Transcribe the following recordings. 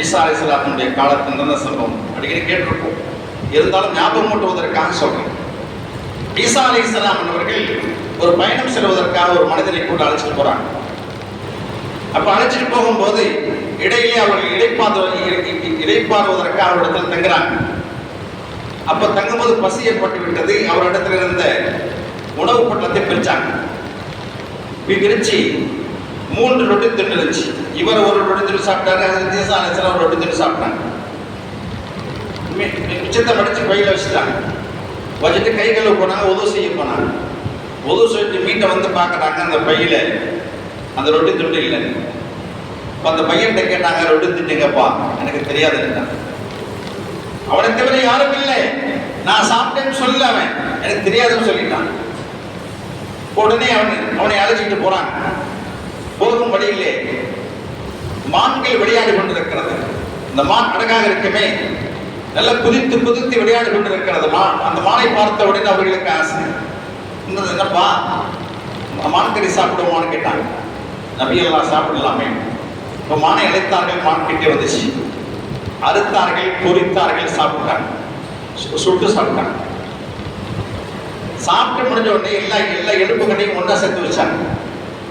ஈசா அலிஸ்லாத்தினுடைய காலத்தில் நடந்த சம்பவம். அடிக்கடி கேட்டிருப்போம். இருந்தாலும் ஞாபகம் ஊட்டுவதற்காக சொல்றேன். ஈசா அலி இஸ்லாம் அவர்கள் ஒரு பயணம் செல்வதற்காக ஒரு மனிதனை கூட அழைச்சிட்டு போறாங்க. அப்ப அழைச்சிட்டு போகும்போது இடையிலே அவர்கள் இடைப்பாத இடைப்பாடுவதற்காக அவரிடத்தில் தங்குறாங்க. அப்ப தங்கும்போது பசி ஏற்பட்டு விட்டது அவரிடத்தில் இருந்த உணவு பட்டத்தை பிரிச்சாங்க. பிரிச்சு மூன்று ரொட்டி தின்னுச்சு இவர் ஒரு ரொட்டி தின்னு சாப்பிட்டாரு அது தீசான ஒரு ரொட்டி தின்னு சாப்பிட்டாங்க. மி- மிச்சத்தை மடிச்சு பையில வச்சுட்டாங்க. வச்சுட்டு கை கழுவு போனாங்க உதவு செய்ய போனாங்க. உதவு செஞ்சு மீட்டை வந்து பார்க்குறாங்க அந்த பையில. அந்த ரொட்டி துண்டு இல்லை. இப்போ அந்த பையன்கிட்ட கேட்டாங்க ரொட்டி திட்டுங்கப்பா எனக்கு தெரியாதுன்னுட்டான் அவனை தவிர யாரும் இல்லை. நான் சாப்பிட்டேன்னு சொல்லல அவன். எனக்கு தெரியாதுன்னு சொல்லிட்டான். உடனே அவன் அவனை அழைச்சிட்டு போகிறான் போகும் வழியிலே மான்கள் விளையாடி கொண்டிருக்கிறது. இந்த மான் அழகாக இருக்குமே. நல்ல குதித்து குதித்து விளையாடி கொண்டிருக்கிறது மான். அந்த மானை பார்த்த உடனே அவர்களுக்கு ஆசை. இன்னும் என்னப்பா? மான்கறி சாப்பிடுவோம்னு கேட்டாங்க. நபி சாப்பிடலாமே. இப்போ மானை அழைத்தார்கள் மான் கிட்டே வந்துச்சு. அறுத்தார்கள் பொறித்தார்கள் சாப்பிட்டாங்க. சு- சுட்டு சாப்பிட்டாங்க. சாப்பிட்டு முடிஞ்ச உடனே எல்லா எல்லா எலும்புகளையும் ஒன்றா சேர்த்து வச்சாங்க.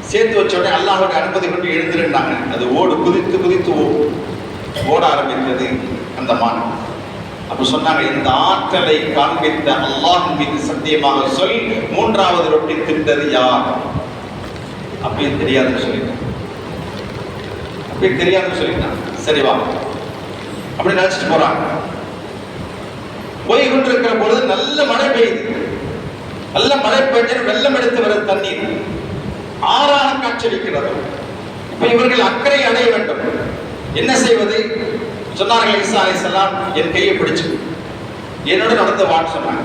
சேர்த்து வச்ச உடனே அல்லாஹோட அனுமதி கொண்டு எழுந்திருந்தாங்க. அது ஓடு குதித்து குதித்து ஓ- ஓட ஆரம்பித்தது அந்த மான். அப்ப சொன்னாங்க இந்த ஆற்றலை காண்பித்த அல்லாஹ் மீது சத்தியமாக சொல் மூன்றாவது ரொட்டி தின்றது யார்? அப்படின்னு தெரியாதுன்னு சொல்லிட்டான். அப்படின்னு தெரியாதுன்னு சொல்லிட்டான். சரி வா. அப்படி நினைச்சிட்டு போறாங்க. போய் கொண்டிருக்கிற பொழுது நல்ல மழை பெய்யுது. நல்ல மழை பெய்ஞ்சு வெள்ளம் எடுத்து வர தண்ணீர். ஆறாக காட்சியளிக்கிறது. இப்ப இவர்கள் அக்கறை அடைய வேண்டும். என்ன செய்வது? சொன்னார்கள் ஈசா அலிசல்லாம் என் கையை பிடிச்சு. என்னோட நடந்து வான்னு சொன்னாங்க.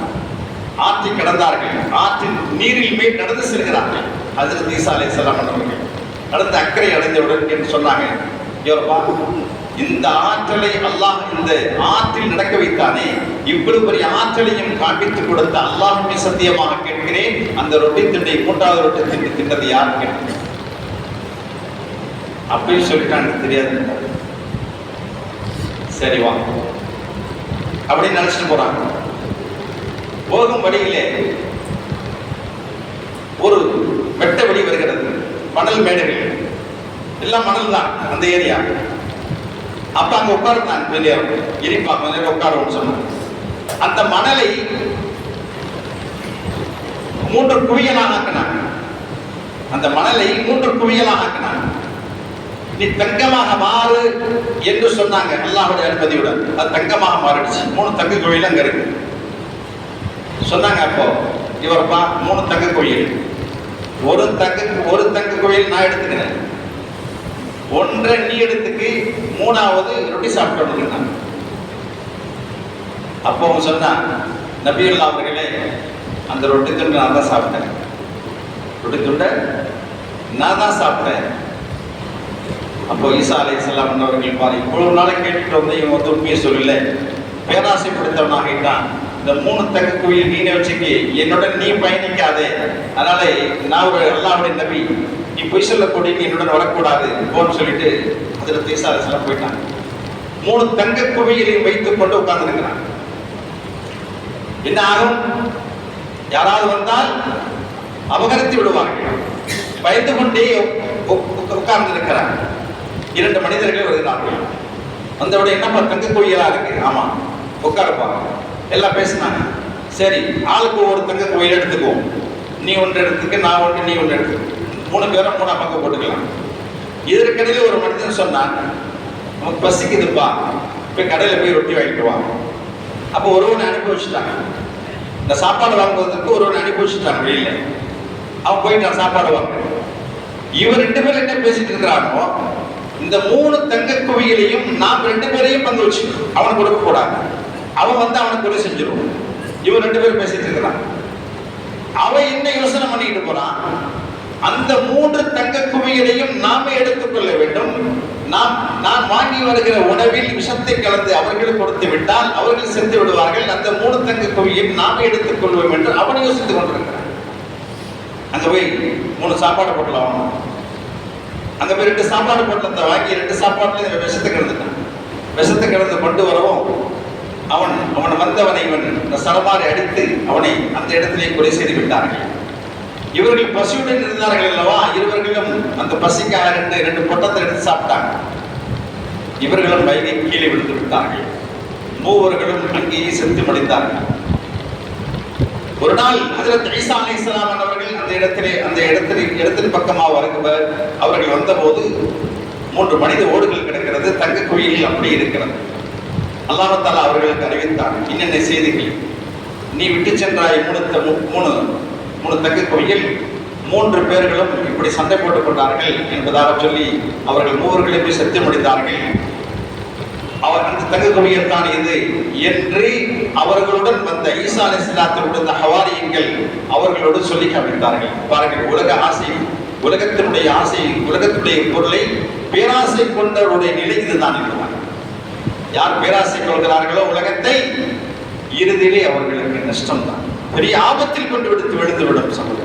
ஆற்றி கடந்தார்கள். ஆற்றின் நீரில் மேல் நடந்து செல்கிறார்கள். அதில் ஈசா அலிசல்லாம் அவர்கள். நடந்து அக்கறை அடைந்தவுடன் என்று சொன்னாங்க யோரப்பா இந்த ஆற்றலை அல்லாஹ் இந்த ஆற்றில் நடக்க வைத்தானே இவ்வளவு பெரிய ஆற்றலையும் காண்பித்து கொடுத்த அல்லாஹுமே சத்தியமாக கேட்கிறேன். அந்த ரொட்டி திண்டை மூன்றாவது ரொட்டி திண்டு திண்டது யார் கேட்கிறேன் அப்படின்னு சொல்லிட்டாங்க தெரியாது. சரி வா. அப்படின்னு நினைச்சிட்டு போறாங்க. போகும் வழியிலே ஒரு வெட்ட வழி வருகிறது. மணல் மேடுகள் எல்லாம் மணல் தான் அந்த ஏரியா. அப்ப அங்க உட்காருந்தான் பெரியார் இனிப்பா கொஞ்சம் உட்காருவோம்னு சொன்னாங்க. அந்த மணலை மூன்று குவியலாக ஆக்கினாங்க அந்த மணலை மூன்று குவியலாக ஆக்கினாங்க நீ தங்கமாக மாறு என்று சொன்னாங்க. அல்லாஹுடைய அனுமதியுடன். அது தங்கமாக மாறிடுச்சு. மூணு தங்க கோயில் அங்க இருக்கு. சொன்னாங்க அப்போ இவர் பா மூணு தங்க கோயில் ஒரு தங்க ஒரு தங்க கோயில் நான் எடுத்துக்கிறேன். ஒன்றை நீ எடுத்துக்கு மூணாவது ரொட்டி சாப்பிட்டு அப்போ அவங்க சொன்னான் நபியுல்லா அவர்களே அந்த ரொட்டி துண்டை நான் தான் சாப்பிட்டேன். ரொட்டி துண்டை நான் தான் சாப்பிட்டேன். அப்போ ஈசா அலை இஸ்லாம் அவர்கள் பாரு இவ்வளவு நாளை கேட்டுட்டு வந்து இவன் வந்து உண்மையை சொல்லல. பேராசைப்படுத்தவனாக ஆகிட்டான். இந்த மூணு தங்க கோயில் நீனே வச்சுக்கி என்னோட நீ பயணிக்காதே. அதனால நான் ஒரு அல்லாவுடைய நபி. நீ பொய் சொல்லக்கூடிய நீ என்னுடன் வரக்கூடாது. போன்னு சொல்லிட்டு அதில் ஈசா அலை போயிட்டான். மூணு தங்க குவியலையும் வைத்துக் கொண்டு உட்கார்ந்துருக்கிறான். என்ன ஆகும்? யாராவது வந்தால் அபகரித்து விடுவார்கள். பயந்து கொண்டே உட்கார்ந்து இருக்கிறார் இரண்டு மனிதர்கள் வருகிறார்கள். வந்தவுடைய என்னப்பா தங்க கோயிலா இருக்கு? ஆமா உட்காருப்பாங்க எல்லாம் பேசினாங்க. சரி ஆளுக்கு ஒரு தங்க கோயில் எடுத்துக்குவோம். நீ ஒன்று எடுத்துக்க நான் ஒன்று நீ ஒன்று எடுத்துக்க. மூணு பேரும் மூணா பக்கம் போட்டுக்கலாம். இதற்கிடையில ஒரு மனிதன் சொன்னான் நமக்கு பசிக்குதுப்பா. போய் கடையில் போய் ரொட்டி வாங்கிட்டு வாங்க அப்போ ஒருவனை அனுப்பி வச்சுட்டாங்க. இந்த சாப்பாடு வாங்குவதற்கு ஒருவனை அனுப்பி வச்சுட்டாங்க வெளியில. அவன் போயிட்டான் சாப்பாடு வாங்க இவர் ரெண்டு பேரும் என்ன பேசிட்டு இருக்கிறானோ இந்த மூணு தங்க குவிகளையும் நாம் ரெண்டு பேரையும் பங்கு வச்சு அவனுக்கு கொடுக்க கூடாது. அவன் வந்து அவனை கொலை செஞ்சிருவான் இவன் ரெண்டு பேரும் பேசிட்டு இருக்கிறான். அவன் என்ன யோசனை பண்ணிக்கிட்டு போறான்? அந்த மூன்று தங்க குவிகளையும் நாம எடுத்துக்கொள்ள வேண்டும். நாம் நான் வாங்கி வருகிற உணவில் விஷத்தை கலந்து அவர்களும் கொடுத்து விட்டால் அவர்கள் சென்று விடுவார்கள். அந்த மூணு தங்க குவியும் நாம் எடுத்துக் கொள்வோம் என்று அவன் யோசித்துக் கொண்டிருக்கிறான். அங்க போய் மூணு சாப்பாடு போட்டலாம். அங்க போய் ரெண்டு சாப்பாடு போட்டலத்தை வாங்கி ரெண்டு சாப்பாட்டுல விஷத்தை கலந்துட்டான். விஷத்தை கலந்து கொண்டு வரவும் அவன் அவன் வந்தவனை இவன் இந்த அடித்து அவனை அந்த இடத்திலே கொலை செய்து விட்டார்கள். இவர்கள் பசியுடன் இருந்தார்கள் அல்லவா? இருவர்களும் அந்த பசிக்காக ரெண்டு ரெண்டு பொட்டத்தை எடுத்து சாப்பிட்டாங்க. இவர்களும் வயதை கீழே விழுந்து விட்டார்கள். மூவர்களும் அங்கேயே செத்து மடிந்தார்கள். ஒரு நாள் அதில் ஈசா அலைஹிஸ்ஸலாம் அவர்கள் அந்த இடத்திலே அந்த இடத்திலே இடத்தின் பக்கமாக வருகிறவர் அவர்கள் வந்தபோது மூன்று மனித ஓடுகள் கிடக்கிறது. தங்க குழியில் அப்படி இருக்கிறது. அல்லாஹத்தால் அவர்களுக்கு அறிவித்தான் என்னென்ன செய்திகள் நீ விட்டு சென்றாய் மூணு மூணு மூணு கோயில் மூன்று பேர்களும் இப்படி சண்டை போட்டுக் கொண்டார்கள் என்பதாக சொல்லி அவர்கள் மூவர்களையும் செத்து முடித்தார்கள் அவர்கள் தங்க தான் இது என்று அவர்களுடன் வந்த ஈசா அலிஸ்லாத்தோடு இந்த ஹவாரியங்கள் அவர்களோடு சொல்லி காமித்தார்கள் பாருங்கள் உலக ஆசை உலகத்தினுடைய ஆசை உலகத்துடைய பொருளை பேராசை கொண்டவருடைய நிலை இதுதான் என்பதால் யார் பேராசை கொள்கிறார்களோ உலகத்தை இறுதியிலே அவர்களுக்கு நஷ்டம்தான். பெரிய ஆபத்தில் கொண்டு விடுத்து விழுந்துவிடும் சமூகம்